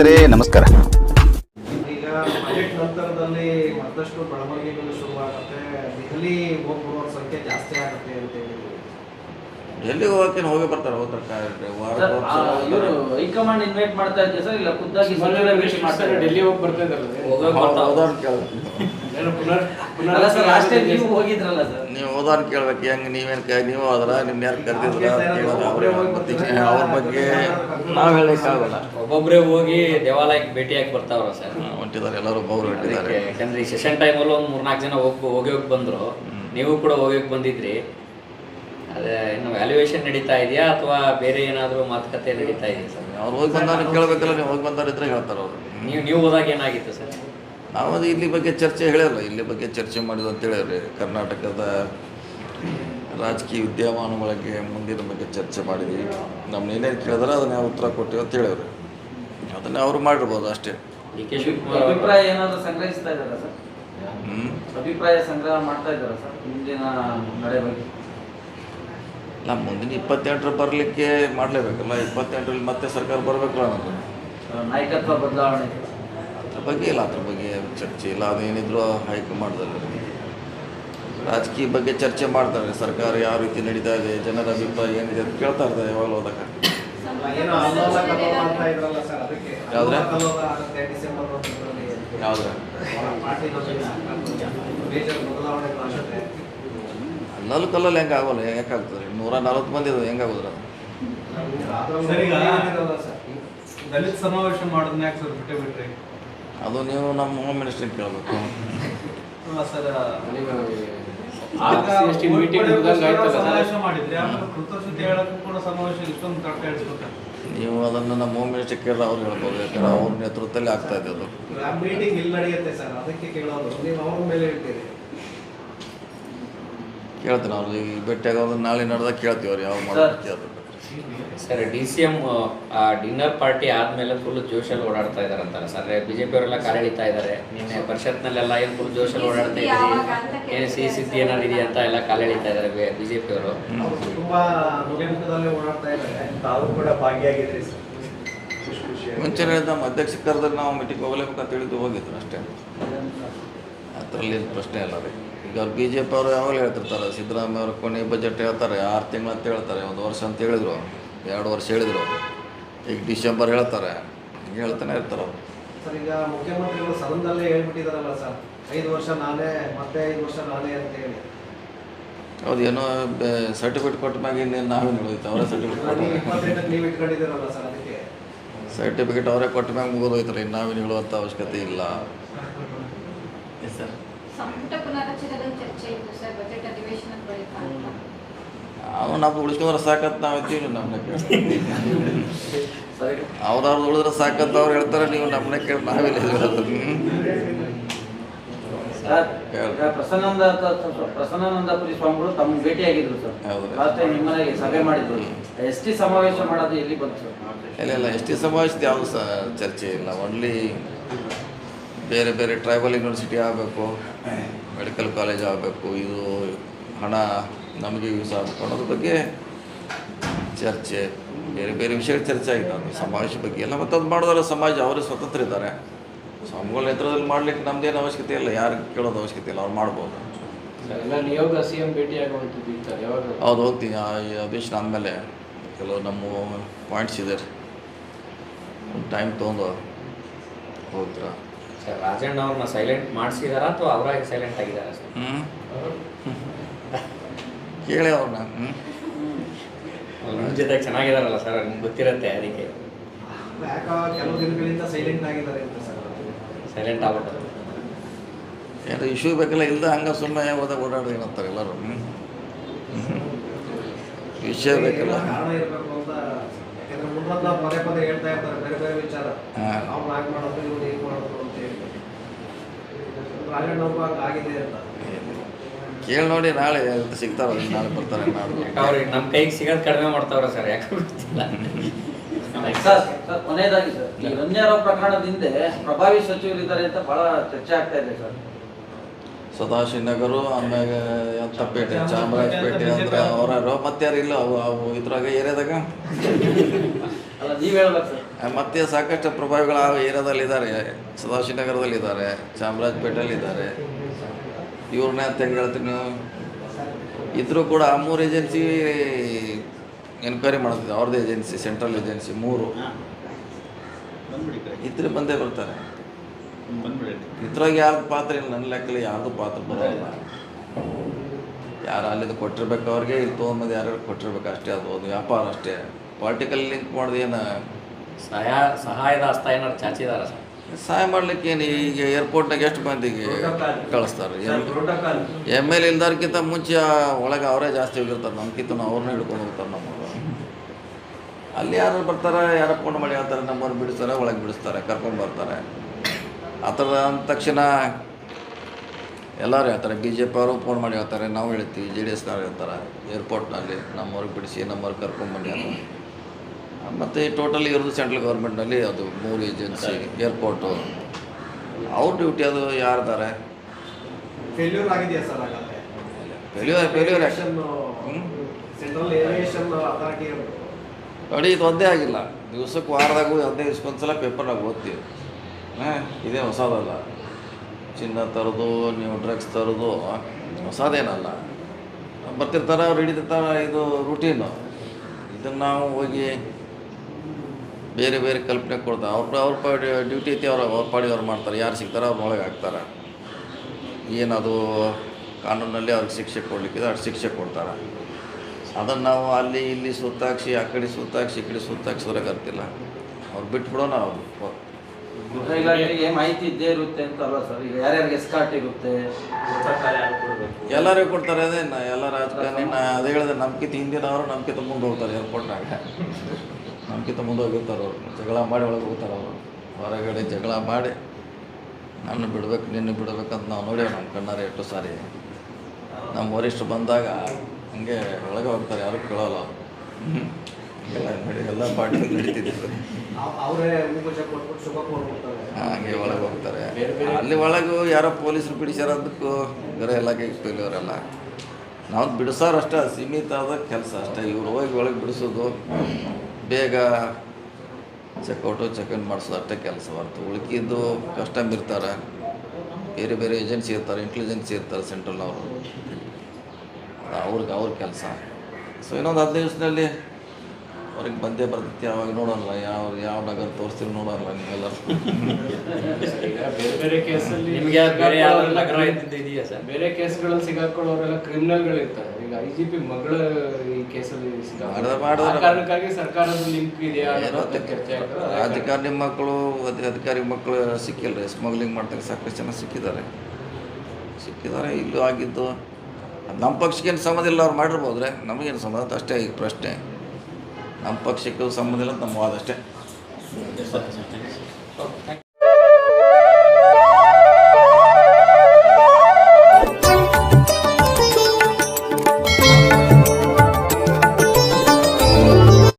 ಸ್ನೇಹಿತರೆ ನಮಸ್ಕಾರ. ಈಗ ಬಜೆಟ್ ನಂತರದಲ್ಲಿ ಮತ್ತಷ್ಟು ಬೆಳವಣಿಗೆಗಳು ಶುರುವಾಗುತ್ತೆ. ದೆಹಲಿ ಹೋಗ್ಬರೋರ ಸಂಖ್ಯೆ ಜಾಸ್ತಿ ಆಗುತ್ತೆ ಅಂತ ಹೇಳಿ ಹೋಗಕ್ಕೆ ಹೋಗಿ ಬರ್ತಾರೆ ಹೋಗ್ತಾರೆ ಇವರು ಹೈಕಮಾಂಡ್ ಇನ್ವೈಟ್ ಮಾಡ್ತಾ ಇದ್ದೆ ಸರ್? ಇಲ್ಲ ಖುದ್ದಾಗಿ ಮೊನ್ನೆ ವೇಸ್ಟ್ ಮಾಡ್ತಾರೆ ಡೆಲ್ಲಿ ಹೋಗಿ ಬರ್ತಾ ಇದಾರಲ್ಲ ಅಲ್ಲ ಸರ್ ಲಾಸ್ಟ್ ಟೈಮ್ ನೀವು ಹೋಗಿದ್ರಲ್ಲ ಸರ್? ನೀವು ಹೋದವ್ರು ಕೇಳ್ಬೇಕು ಹೆಂಗ್ ನೀವೇನು ಕೈ ನೀವು ಹೋದ್ರ ನಿಮ್ ಯಾರು ಕರೆದಿದ್ರ. ಅವ್ರ ಬಗ್ಗೆ ನಾವು ಹೇಳಕ್ಕಾಗಲ್ಲ ಒಬ್ಬೊಬ್ರೇ ಹೋಗಿ ದೇವಾಲಯಕ್ಕೆ ಭೇಟಿಯಾಗಿ ಬರ್ತಾವ್ರ ಸರ್. ಹೊಂಟಿದ್ದಾರೆ ಎಲ್ಲರೂ ಬಹುರು ಹೊಂಟಿದ್ದಾರೆ ಯಾಕಂದ್ರೆ ಈ ಸೆಷನ್ ಟೈಮಲ್ಲಿ ಒಂದು ಮೂರ್ನಾಲ್ಕು ಜನ ಹೋಗಿ ಹೋಗಿ ಹೋಗಿ ಬಂದ್ರು ನೀವು ಕೂಡ ಹೋಗಿ ಹೋಗಿ ಬಂದಿದ್ರಿ. ಅದೇ ಇನ್ನು ವ್ಯಾಲ್ಯೂಯೇಷನ್ ನಡೀತಾ ಇದೆಯಾ ಅಥವಾ ಬೇರೆ ಏನಾದರೂ ಮಾತುಕತೆ ನಡೀತಾ ಇದೆಯಾ ಸರ್? ಅವ್ರು ಹೋಗಿ ಬಂದವ್ರು ಕೇಳಬೇಕಲ್ಲ ನೀವು ಹೋಗಿ ಬಂದವ್ರು ಇದ್ರೆ ಹೇಳ್ತಾರೆ ಅವರು. ನೀವು ನೀವು ಹೋದಾಗ ಏನಾಗಿತ್ತು ಸರ್? ಅದು ಇಲ್ಲಿ ಬಗ್ಗೆ ಚರ್ಚೆ ಹೇಳಲ್ಲ ಇಲ್ಲಿ ಬಗ್ಗೆ ಚರ್ಚೆ ಮಾಡಿದ್ರು ಅಂತ ಹೇಳಿದ್ರೆ ಕರ್ನಾಟಕದ ರಾಜಕೀಯ ವಿದ್ಯಮಾನಗಳಿಗೆ ಮುಂದಿನ ಬಗ್ಗೆ ಚರ್ಚೆ ಮಾಡಿದ್ವಿ. ನಮ್ಮನ್ನ ಏನೇನು ಕೇಳಿದ್ರೆ ಅದನ್ನ ಉತ್ತರ ಕೊಟ್ಟಿವಿ ಅಂತ ಹೇಳಿದ್ರು ಅದನ್ನ ಅವರು ಮಾಡಿರ್ಬೋದು ಅಷ್ಟೇ. ಅಭಿಪ್ರಾಯ ಏನಾದ್ರು ಸಂಗ್ರಹಿಸ್ತಾ ಇದ್ದಾರಾ ಸರ್? ಅಭಿಪ್ರಾಯ ಸಂಗ್ರಹ ಮಾಡ್ತಾ ಇದ್ದಾರಾ ಸರ್ ಮುಂದಿನ ನಡೆ ಬಗ್ಗೆ? ಇಲ್ಲ ಮುಂದಿನ ಇಪ್ಪತ್ತೆಂಟರ ಬರಲಿಕ್ಕೆ ಮಾಡಲೇಬೇಕಲ್ಲ ಇಪ್ಪತ್ತೆಂಟರಲ್ಲಿ ಮತ್ತೆ ಸರ್ಕಾರ ಬರಬೇಕಲ್ಲ ನಾಯಕತ್ವ ಬದಲಾವಣೆ. ಅದ್ರ ಬಗ್ಗೆ ಇಲ್ಲ ಅದ್ರ ಬಗ್ಗೆ ಚರ್ಚೆ ಇಲ್ಲ ಅದೇನಿದ್ರು ಹೈಕಮಾಂಡ್ದಲ್ಲಿ ರಾಜಕೀಯ ಬಗ್ಗೆ ಚರ್ಚೆ ಮಾಡ್ತಾರೆ ಸರ್ಕಾರ ಯಾವ ರೀತಿ ನಡೀತಾ ಇದೆ ಜನರ ಅಭಿಪ್ರಾಯ ಏನಿದೆ ಅಂತ ಕೇಳ್ತಾ ಇರ್ತಾರೆ ಯಾವಾಗ ಹೋದಾಗ. ಯಾವ್ದ್ರ? ಅಲ್ಲಲ್ಲಿ ಕಲ್ಲಲ್ಲಿ ಹೆಂಗೆ ಆಗೋಲ್ಲ ಹೆಂಗಾಗ್ತದೆ ನೂರ ನಲ್ವತ್ತು ಮಂದಿ ಇದೆ ಹೆಂಗಾಗೋದ್ರ ದಲಿತ ಸಮಾವೇಶ ಮಾಡೋದನ್ನ ಯಾಕೆ ಸರ್ ಬಿಟ್ಟೇ ಬಿಟ್ರಿ? ಅದು ನೀವು ನಮ್ಮ ಹೋಮ್ ಮಿನಿಸ್ಟ್ರಿಗೆ ಕೇಳಬೇಕು. ನೀವು ಅದನ್ನು ನಮ್ಮ ಹೋಮ್ ಮಿನಿಸ್ಟ್ರಿಗೆ ಕೇಳಿದ್ರೆ ಅವ್ರು ಹೇಳ್ಬೋದು ಯಾಕಂದ್ರೆ ಅವ್ರ ನೇತೃತ್ವದಲ್ಲಿ ಆಗ್ತಾ ಇದೆ ಅದು. ಮೀಟಿಂಗ್ ಇಲ್ಲಿ ನಡೆಯುತ್ತೆ ಸರ್? ಅದಕ್ಕೆ ಕೇಳೋದು. ನೀವು ಅವ್ರ ಮೇಲೆ ಹೇಳ್ತೀರಿ. ಕೇಳ್ತೀನಿ ಅವ್ರು ಈಗ ಭೇಟಿಯಾಗೋದು ನಾಳೆ ನಡೆದಾಗ ಕೇಳ್ತೀವಿ ಅವ್ರು ಯಾವ ಮಾಡೋದು sir D C M dinner party ಆದ್ಮೇಲೆ ಫುಲ್ ಜೋಶಲ್ಲಿ ಓಡಾಡ್ತಾ ಇದ್ದಾರೆ ಅಂತಾರೆ. ಸರ್ ಬಿ ಜೆ ಪಿ ಅವರೆಲ್ಲ ಕಾಲೆಳಿತಾ ಇದ್ದಾರೆ ನಿನ್ನೆ ಪರಿಷತ್ನಲ್ಲೆಲ್ಲ ಏನು ಫುಲ್ ಜೋಶಲ್ಲಿ ಓಡಾಡ್ತಾ ಇದ್ದೀರಿ? ಏನು ಸಿ ಸಿದ್ಧಿ ಏನಾದ್ರು ಇದೆಯಾ ಅಂತ ಎಲ್ಲ ಕಾಲೆಳಿತಾ ಇದ್ದಾರೆ ಬಿ ಜೆ ಪಿ ಅವರು ಅವರು ತುಂಬಾ ನುಡಿಮುಖದಲ್ಲೇ ಓಡಾಡ್ತಾ ಇದ್ದಾರೆ. ತಾವು ಕೂಡ ಭಾಗಿಯಾಗಿದ್ರಿ ಸರ್. ಖುಷಿ ಖುಷಿ ಮುಂಚೆ ಹೇಳಿದ ನಮ್ಮ ಅಧ್ಯಕ್ಷ ಕರೆದ್ರೆ ನಾವು ಮೀಟಿಂಗ್ ಹೋಗ್ಲೇಬೇಕಂತ ಹೇಳಿದ್ದು ಹೋಗಿದ್ರು ಅಷ್ಟೇ. ಅದರಲ್ಲಿ ಏನು ಪ್ರಶ್ನೆ ಅಲ್ಲ ರೀ. ಈಗ ಅವ್ರು ಬಿ ಜೆ ಪಿ ಅವರು ಯಾವಾಗಲೂ ಹೇಳ್ತಿರ್ತಾರೆ ಸಿದ್ದರಾಮಯ್ಯ ಅವರು ಕೊನೆ ಬಜೆಟ್ ಹೇಳ್ತಾರೆ ಆರು ತಿಂಗಳು ಅಂತ ಹೇಳ್ತಾರೆ ಒಂದು ವರ್ಷ ಅಂತ ಹೇಳಿದರು ಎರಡು ವರ್ಷ ಹೇಳಿದರು. ಈಗ ಡಿಸೆಂಬರ್ ಹೇಳ್ತಾರೆ ಹಿಂಗೆ ಹೇಳ್ತಾನೆ ಇರ್ತಾರೆ ಅವರು. ಸರ್ ಈಗ ಮುಖ್ಯಮಂತ್ರಿಗಳು ಸದನದಲ್ಲೇ ಹೇಳ್ಬಿಟ್ಟಿದಾರಲ್ಲ ಸರ್ ಐದು ವರ್ಷ ನಾನೇ ಮತ್ತೆ ಐದು ವರ್ಷ ನಾನೇ ಅಂತ ಹೇಳಿ. ಹೌದು ಏನೋ ಸರ್ಟಿಫಿಕೇಟ್ ಕೊಟ್ಟ ಮ್ಯಾಗ ಇನ್ನೇನು ನಾವೇನು ಹೇಳೋಯ್ತು ಅವರೇ ಸರ್ಟಿಫಿಕೇಟ್ ನೀವು ಕೊಟ್ಟು ನೀವು ಇಟ್ಕೊಂಡಿದ್ದೀರಲ್ಲ ಸರ್ ಅದಕ್ಕೆ. ಸರ್ಟಿಫಿಕೇಟ್ ಅವರೇ ಕೊಟ್ಟ ಮ್ಯಾಗ ಮುಗಿದೋಯ್ತಾರೆ ಇನ್ನು ನಾವೇನು ಹೇಳುವಂಥ ಅವಶ್ಯಕತೆ ಇಲ್ಲ. ಸಂಪುಟ ಪುನರಚನೆದ ಚರ್ಚೆ ಇತ್ತು ಸರ್ ಬಜೆಟ್ ಅಧಿವೇಶನದ ಬಳಿಕ ಅಂತ. ನಾವು ಉಳಿಸ್ಕೊಂಡ್ರೆ ಸಾಕತ್ ನಾವು ಇದ್ದೀವಿ ನಮ್ಮನ್ನ ಸರಿ ಅವ್ರವ್ರು ಉಳಿದ್ರೆ ಸಾಕಂತ ಅವ್ರು ಹೇಳ್ತಾರೆ ನೀವು ನಮ್ಮನ್ನ ಕೇಳಿ ನಾವೆಲ್ಲ ಸರ್ ಪ್ರಸನ್ನಾನಂದ ಪ್ರಸನ್ನಾನಂದಪುರಿ ಸ್ವಾಮಿಗಳು ತಮ್ಮ ಭೇಟಿಯಾಗಿದ್ರು ಸರ್. ಲಾಸ್ಟ್ ಟೈಮ್ ನಿಮ್ಮನೆಗೆ ಸಭೆ ಮಾಡಿದ್ರು. ಎಸ್ ಟಿ ಸಮಾವೇಶ ಮಾಡೋದು ಎಲ್ಲಿ ಬಂತು ಸರ್? ಇಲ್ಲ ಇಲ್ಲ ಎಸ್ ಟಿ ಸಮಾವೇಶದ ಯಾವುದು ಸಹ ಚರ್ಚೆ ಇಲ್ಲ ಓನ್ಲಿ ಬೇರೆ ಬೇರೆ ಟ್ರೈಬಲ್ ಯೂನಿವರ್ಸಿಟಿ ಆಗಬೇಕು ಮೆಡಿಕಲ್ ಕಾಲೇಜ್ ಆಗಬೇಕು ಇದು ಹಣ ನಮಗೆ ಯೂಸ್ ಆಗಬೇಕು ಅನ್ನೋದ್ರ ಬಗ್ಗೆ ಚರ್ಚೆ. ಬೇರೆ ಬೇರೆ ವಿಷಯಗಳ ಚರ್ಚೆ ಆಗಿದೆ ಅದು ಸಮಾವೇಶ ಬಗ್ಗೆ ಎಲ್ಲ ಮತ್ತು ಅದು ಮಾಡಿದ್ರೆ ಸಮಾಜ ಅವರೇ ಸ್ವತಂತ್ರ ಇದ್ದಾರೆ. ಸ್ವಾಮಿಗಳ ನೇತೃತ್ವದಲ್ಲಿ ಮಾಡ್ಲಿಕ್ಕೆ ನಮ್ದೇನು ಅವಶ್ಯಕತೆ ಇಲ್ಲ. ಯಾರು ಕೇಳೋದು ಅವಶ್ಯಕತೆ ಇಲ್ಲ ಅವ್ರು ಮಾಡ್ಬೋದು. ಎಲ್ಲ ನಿಯೋಗ ಸಿ ಎಂ ಭೇಟಿ ಆಗುವಂಥದ್ದು ಯಾವಾಗ? ಹೌದು ಹೋಗ್ತೀನಿ. ಅಧಿವೇಶನ ಆದಮೇಲೆ ಕೆಲವು ನಮ್ಮ ಪಾಯಿಂಟ್ಸ್ ಇದೆ. ಒಂದು ಟೈಮ್ ತೊಗೊಂಡು ಹೋಗ್ತೀರಾ? ಸರ್ ರಾಜಣ್ಣ ಅವ್ರನ್ನ ಸೈಲೆಂಟ್ ಮಾಡ್ಸಿದಾರಾ ಅಥವಾ ಅವರಾಗಿ ಸೈಲೆಂಟ್ ಆಗಿದ್ದಾರೆ ಸರ್? ಹ್ಞೂ ಕೇಳಿ ಅವ್ರನ್ನ ಹ್ಞೂ ನಿಮ್ಮ ಜೊತೆ ಚೆನ್ನಾಗಿದಾರಲ್ಲ ಸರ್ ನಿಮ್ಗೆ ಗೊತ್ತಿರತ್ತೆ ಅದಕ್ಕೆ ಯಾಕೋ ಕೆಲವು ದಿನಗಳಿಂದ ಸೈಲೆಂಟ್ ಆಗಿದ್ದಾರೆ ಅಂತ ಸರ್. ಸೈಲೆಂಟ್ ಆಗ್ಬಿಟ್ಟು ಏನೋ ಇಶ್ಯೂ ಬೇಕಲ್ಲ ಇಲ್ಲದ ಹಂಗೆ ಸುಮ್ಮನೆ ಹೋದಾಗ ಓಡಾಡಿ ಏನಂತಾರೆ ಎಲ್ಲರೂ ಹ್ಞೂ ವಿಷಯ ಬೇಕಲ್ಲ. ಕಾರಣ ಇರಬೇಕು ಅಂತ ನಾವು ಪದೇ ಪದೇ ಹೇಳ್ತಾ ಇರ್ತಾರೆ ಬೇರೆ ಬೇರೆ ವಿಚಾರ. ಅವ್ನು ಹಾಗೆ ಮಾಡೋದು ಇವ್ನು ಹೀಗೆ ಮಾಡೋದು ಅಂತ ಹೇಳಿ ರಾಜಣ್ಣ ಒಬ್ಬ ಆಗಿದೆ ಅಂತ. ಕೇಳಿ ನೋಡಿ ನಾಳೆ ಸಿಗ್ತಾರ ನಾಳೆ ಬರ್ತಾರೆ ಅವ್ರಿಗೆ ನಮ್ಮ ಕೈಗೆ ಸಿಗೋದು ಕಡಿಮೆ ಮಾಡ್ತಾವ್ರ ಸರ್ ಯಾಕೆ ಗೊತ್ತಿಲ್ಲ. ಸರ್ ಸರ್ ಕೊನೆಯದಾಗಿ ಸರ್ ಈ ರಮ್ಯಾರಾವ್ ಪ್ರಕರಣದ ಹಿಂದೆ ಪ್ರಭಾವಿ ಸಚಿವರಿದ್ದಾರೆ ಅಂತ ಬಹಳ ಚರ್ಚೆ ಆಗ್ತಾ ಇದೆ ಸರ್. ಸದಾಶಿವನಗರು ಆಮ್ಯಾಗ ಎಂತಪೇಟೆ ಚಾಮರಾಜಪೇಟೆ ಅಂದ್ರೆ ಅವರ ಮತ್ತೆ ಯಾರು ಇಲ್ಲ ಅವು ಅವು ಇದ್ರಾಗ ಏರಿಯಾದಾಗ? ಅಲ್ಲ ನೀವ್ ಹೇಳ್ಬೇಕು ಸರ್. ಮತ್ತು ಸಾಕಷ್ಟು ಪ್ರಭಾವಿಗಳು ಆ ಏರಿಯಾದಲ್ಲಿದ್ದಾರೆ. ಸದಾಶಿವನಗರದಲ್ಲಿದ್ದಾರೆ ಚಾಮರಾಜಪೇಟೆಯಲ್ಲಿದ್ದಾರೆ. ಇವ್ರನ್ನ ಅಂತ ಹೆಂಗೆ ಹೇಳ್ತೀರಿ ನೀವು? ಇದ್ರೂ ಕೂಡ ಆ ಮೂರು ಏಜೆನ್ಸಿ ಎನ್ಕ್ವೈರಿ ಮಾಡ್ತಿದ್ದೆ ಅವ್ರದ್ದು ಏಜೆನ್ಸಿ ಸೆಂಟ್ರಲ್ ಏಜೆನ್ಸಿ ಮೂರು. ಇದ್ರೆ ಬಂದೇ ಬರ್ತಾರೆ. ಇದ್ರಾಗ ಯಾರ್ದು ಪಾತ್ರ ಇಲ್ಲ ನನ್ನ ಲೆಕ್ಕಲ್ಲಿ ಯಾರ್ದು ಪಾತ್ರ ಬರೋಲ್ಲ ಯಾರು ಅಲ್ಲಿದ್ದು ಕೊಟ್ಟಿರ್ಬೇಕು ಅವ್ರಿಗೆ ಇಲ್ಲಿ ತೊಗೊಂಬಂದು ಯಾರ್ಯಾರು ಕೊಟ್ಟಿರ್ಬೇಕು ಅಷ್ಟೇ ಅದು ಒಂದು ವ್ಯಾಪಾರ ಅಷ್ಟೇ. ಪಾರ್ಟಿಕಲ್ ಲಿಂಕ್ ಮಾಡೋದು ಏನು? ಸಹಾಯ ಸಹಾಯದ ಹಸ್ತ ಏನಾರು ಚಾಚಿದಾರ ಸರ್? ಸಹಾಯ ಮಾಡ್ಲಿಕ್ಕೆ ಏನು ಈಗ ಏರ್ಪೋರ್ಟ್ನಾಗ ಎಷ್ಟು ಮಂದಿಗೆ ಕಳಿಸ್ತಾರೆ ಪ್ರೋಟೋಕಾಲ್ ಎಂ ಎಲ್ ಇಲ್ದವ್ರಿಗಿಂತ ಮುಂಚೆ ಒಳಗೆ ಅವರೇ ಜಾಸ್ತಿ ಹೋಗಿರ್ತಾರೆ ನಮ್ಗಿಂತ ಅವ್ರನ್ನ ಹಿಡ್ಕೊಂಡು ಹೋಗ್ತಾರೆ ನಮ್ಮವರು. ಅಲ್ಲಿ ಯಾರು ಬರ್ತಾರೆ ಯಾರು ಫೋನ್ ಮಾಡಿ ಹೇಳ್ತಾರೆ ನಮ್ಮವ್ರು ಬಿಡಿಸ್ತಾರೆ ಒಳಗೆ ಬಿಡಿಸ್ತಾರೆ ಕರ್ಕೊಂಡು ಬರ್ತಾರೆ. ಆ ಥರದ ಅಂದ ತಕ್ಷಣ ಎಲ್ಲರೂ ಹೇಳ್ತಾರೆ ಬಿ ಜೆ ಪಿ ಅವರು ಫೋನ್ ಮಾಡಿ ಹೇಳ್ತಾರೆ ನಾವು ಹೇಳ್ತೀವಿ ಜೆ ಡಿ ಎಸ್ನವ್ರು ಹೇಳ್ತಾರೆ ಏರ್ಪೋರ್ಟ್ನಲ್ಲಿ ನಮ್ಮವ್ರಿಗೆ ಬಿಡಿಸಿ ನಮ್ಮವ್ರಿಗೆ ಕರ್ಕೊಂಡ್ಬನ್ನಿ ಅಂತ. ಮತ್ತು ಟೋಟಲ್ ಇರೋದು ಸೆಂಟ್ರಲ್ ಗೌರ್ಮೆಂಟ್ನಲ್ಲಿ ಅದು ಮೂರು ಏಜೆನ್ಸಿ ಏರ್ಪೋರ್ಟು ಅವ್ರ ಡ್ಯೂಟಿ ಅದು ಯಾರ್ದಾರೆ ಫೇಲ್ಯೂರ್ ಆಗಿದೆಯಾ ಸರ್ ಹಾಗಾದ್ರೆ? Failure failure central aviation authority ನೋಡಿ ಇದು ಒಂದೇ ಆಗಿಲ್ಲ. ದಿವ್ಸಕ್ಕೆ ವಾರದಾಗೂ ಹದಿನೈದು ದಿವ್ಸಕ್ಕೊಂದ್ಸಲ ಪೇಪರ್ನಾಗ ಓದ್ತೀವಿ. ಹಾಂ ಇದೇ ಹೊಸದಲ್ಲ. ಚಿನ್ನ ತರೋದು ನೀವು ಡ್ರಗ್ಸ್ ತರೋದು ಹೊಸದೇನಲ್ಲ. ಬರ್ತಿರ್ತಾರೆ ಅವ್ರು ಹಿಡಿದಿರ್ತಾರೆ ಇದು ರೂಟೀನು ಇದನ್ನು ನಾವು ಹೋಗಿ ಬೇರೆ ಬೇರೆ ಕಲ್ಪನೆ ಕೊಡ್ತಾರೆ ಅವ್ರ ಅವ್ರ ಪಾಡಿ ಡ್ಯೂಟಿ ಐತಿ ಅವ್ರು ಅವ್ರ ಪಾಡಿ ಅವ್ರು ಮಾಡ್ತಾರೆ. ಯಾರು ಸಿಗ್ತಾರೆ ಅವ್ರೊಳಗೆ ಒಳಗೆ ಹಾಕ್ತಾರೆ. ಏನದು ಕಾನೂನಲ್ಲಿ ಅವ್ರಿಗೆ ಶಿಕ್ಷೆ ಕೊಡಲಿಕ್ಕಿದೆ ಅಷ್ಟು ಶಿಕ್ಷೆ ಕೊಡ್ತಾರೆ. ಅದನ್ನು ನಾವು ಅಲ್ಲಿ ಇಲ್ಲಿ ಸುತ್ತಾಕ್ಸಿ ಆ ಕಡೆ ಸುತ್ತಾಕ್ಸಿ ಈ ಕಡೆ ಸುತ್ತಾಕ್ಸಿದ್ರೆ ಅರ್ತಿಲ್ಲ ಅವ್ರು ಬಿಟ್ಬಿಡೋಣ ಅವ್ರು. ಗೃಹ ಇಲಾಖೆಗೆ ಮಾಹಿತಿ ಇದ್ದೇ ಇರುತ್ತೆ ಅಂತ ಅಲ್ವಾ ಸರ್? ಈಗ ಯಾರ್ಯಾರಿಗೆ ಎಸ್ಕಾಟ್ ಇರುತ್ತೆ? ಎಲ್ಲರಿಗೂ ಕೊಡ್ತಾರೆ ಅದೇ ನಾ ಎಲ್ಲ ರಾಜಕಾರಣಿ. ಅದೇ ಹೇಳಿದ್ರೆ ನಂಬಿಕೆ ಹಿಂದಿನವರು ನಂಬಿಕೆ ಮುಂದೆ ಹೋಗ್ತಾರೆ ಏರ್ಪೋರ್ಟ್ನಾಗ ನಮ್ಕಿಂತ ಮುಂದೋಗಿರ್ತಾರೆ ಅವರು. ಜಗಳ ಮಾಡಿ ಒಳಗೆ ಹೋಗ್ತಾರೆ ಅವರು. ಹೊರಗಡೆ ಜಗಳ ಮಾಡಿ ನನ್ನ ಬಿಡ್ಬೇಕು ನಿನ್ನ ಬಿಡ್ಬೇಕಂತ ನಾವು ನೋಡೇವೆ ನಮ್ಮ ಕಣ್ಣಾರೆ ಎಷ್ಟು ಸಾರಿ. ನಮ್ಮ ವರಿಷ್ಠರು ಬಂದಾಗ ಹಂಗೆ ಒಳಗೆ ಹೋಗ್ತಾರೆ ಯಾರು ಕೇಳೋಲ್ಲ ಅವರು. ಎಲ್ಲ ಪಾಠ ಎಲ್ಲ ಪಾರ್ಟಿ ನಡೀತಿದ್ರು ಹಾಗೆ ಒಳಗೆ ಹೋಗ್ತಾರೆ. ಅಲ್ಲಿ ಒಳಗೂ ಯಾರೋ ಪೊಲೀಸರು ಬಿಡಿಸ್ಯಾರ ಅದಕ್ಕೂ ಬೇರೆ ಎಲ್ಲ ಅವರೆಲ್ಲ ನಾವು ಬಿಡಿಸೋರು ಅಷ್ಟೇ ಸೀಮಿತ ಆದ ಕೆಲಸ ಅಷ್ಟೇ. ಇವ್ರು ಹೋಗಿ ಒಳಗೆ ಬಿಡಿಸೋದು. ಬೇಗ ಚೆಕ್ಔಟು ಚೆಕ್ ಇನ್ ಮಾಡಿಸೋದು ಅಷ್ಟೇ ಕೆಲಸ ಬರ್ತದೆ ಉಳ್ಕಿದ್ದು ಕಸ್ಟಮ್ ಇರ್ತಾರೆ. ಬೇರೆ ಬೇರೆ ಏಜೆನ್ಸಿ ಇರ್ತಾರೆ, ಇಂಟೆಲಿಜೆನ್ಸಿ ಇರ್ತಾರೆ ಸೆಂಟ್ರಲ್ನವರು. ಅವ್ರಿಗೆ ಅವ್ರ ಕೆಲಸ. ಸೊ ಇನ್ನೊಂದು ಹದಿನೈದು ದಿವಸದಲ್ಲಿ ಅವ್ರಿಗೆ ಬಂದೇ ಬರ್ತೈತಿ ಯಾವಾಗ ನೋಡಲ್ಲ ಯಾವ ಯಾವ ನಗರ ತೋರಿಸ್ತೀರಿ ನೋಡಲ್ಲ ನೀವೆಲ್ಲ. ಬೇರೆ ಬೇರೆ ಕೇಸಲ್ಲಿ ನಿಮಗೆ ಬೇರೆ ನಗರ ಇದೆಯಾ ಸರ್? ಬೇರೆ ಕೇಸ್ಗಳಲ್ಲಿ ಸಿಗಾಕೊಳ್ಳೋರೆಲ್ಲ ಕ್ರಿಮಿನಲ್ಗಳು ಇರ್ತಾರೆ. ಈಗ ಐ ಜಿ ಪಿ ಮಗಳ ಈ ಕೇಸಲ್ಲಿ ಕಾರಣಕ್ಕಾಗಿ ಸರ್ಕಾರದ ಲಿಂಕ್ ಇದೆಯಾ ರಾಜಕಾರಣಿ ಮಕ್ಕಳು ಅಧಿ- ಅಧಿಕಾರಿ ಮಕ್ಕಳು ಸಿಕ್ಕಿಲ್ಲ ಸ್ಮಗ್ಲಿಂಗ್ ಮಾಡ್ತಾರೆ ಸಾಕಷ್ಟು ಜನ ಸಿಕ್ಕಿದ್ದಾರೆ. ಸಿಕ್ಕಿದ್ದಾರೆ ಇಲ್ಲೂ ಆಗಿದ್ದು. ಅದ್ ನಮ್ಮ ಪಕ್ಷಕ್ಕೇನು ಸಂಬಂಧ ಇಲ್ಲ ಅವ್ರು ಮಾಡಿರ್ಬೋದ್ರೆ. ನಮಗೇನು ಸಂಬಂಧ? ಅಷ್ಟೇ ಈಗ ಪ್ರಶ್ನೆ. ನಮ್ಮ ಪಕ್ಷಕ್ಕೂ ಸಂಬಂಧ ಇಲ್ಲ ನಮ್ಮ ವಾದ ಅಷ್ಟೇ